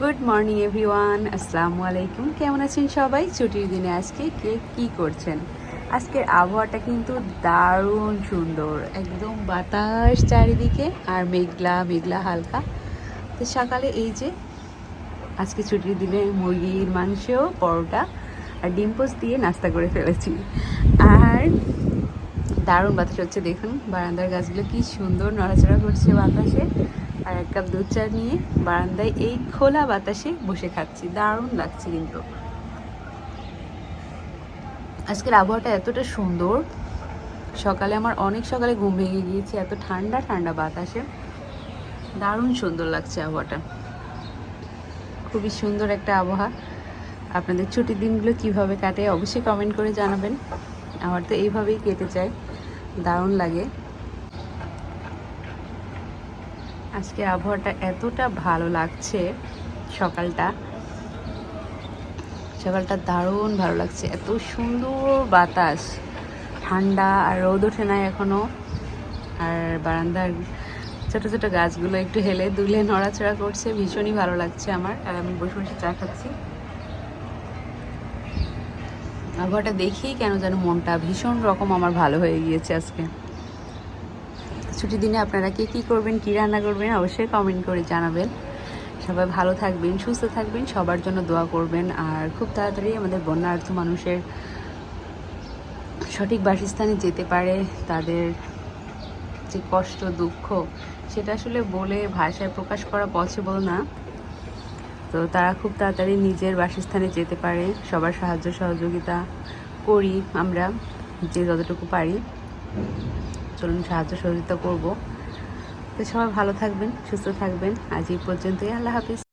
Good morning everyone আসসালামু আলাইকুম কেমন আছেন সবাই? ছুটির দিনে আজকে কে কি করছেন? আজকের আবহাওয়াটা কিন্তু দারুণ সুন্দর। একদম বাতাস চারিদিকে আর মেঘলা মেঘলা, হালকা। তো সকালে এই যে আজকে ছুটির দিনে মুরগির মাংস, পরোটা আর ডিম দিয়ে নাস্তা করে ফেলেছি। আর দারুণ বাতাস হচ্ছে, দেখুন। বারান্দার গাছগুলো কি সুন্দর নড়াচড়া করছে বাতাসে। আর এক কাপ দুধ চা নিয়ে বারান্দায় এই খোলা বাতাসে বসে খাচ্ছি। দারুণ লাগছে কিন্তু। আজকের আবহাওয়াটা এতটা সুন্দর। সকালে আমার অনেক সকালে ঘুম ভেঙে গিয়েছে, এত ঠান্ডা ঠান্ডা বাতাসে। দারুণ সুন্দর লাগছে আবহাওয়াটা। খুবই সুন্দর একটা আবহাওয়া। আপনাদের ছুটির দিনগুলো কীভাবে কাটে অবশ্যই কমেন্ট করে জানাবেন। আমার তো এইভাবেই কেটে যায়। দারুণ লাগে। আজকে আবহাওয়াটা এতটা ভালো লাগছে সকালটা। সকালটা দারুণ ভালো লাগছে। এত সুন্দর বাতাস। ঠান্ডা আর রোদ ওঠে না এখনও। আর বারান্দার ছোটো ছোটো গাছগুলো একটু হেলে দুলে নড়াচড়া করছে। ভীষণই ভালো লাগছে আমার। আর আমি বসে বসে চা খাচ্ছি। আবহাওয়াটা দেখেই কেন যেন মনটা ভীষণ রকম আমার ভালো হয়ে গিয়েছে আজকে। ছুটির দিনে আপনারা কে কী করবেন, কী রান্না করবেন অবশ্যই কমেন্ট করে জানাবেন। সবাই ভালো থাকবেন, সুস্থ থাকবেন, সবার জন্য দোয়া করবেন। আর খুব তাড়াতাড়ি আমাদের বন্যার্থ মানুষের সঠিক বাসস্থানে যেতে পারে, তাদের যে কষ্ট, দুঃখ, সেটা আসলে বলে ভাষায় প্রকাশ করা পসিবল না। তো তারা খুব তাড়াতাড়ি নিজের বাসস্থানে যেতে পারে, সবার সাহায্য সহযোগিতা করি আমরা, যে যতটুকু পারি। চলুন সাহায্য সহযোগিতা করব। তো সবাই ভালো থাকবেন, সুস্থ থাকবেন। আজ এই পর্যন্তই, আল্লাহ হাফিজ।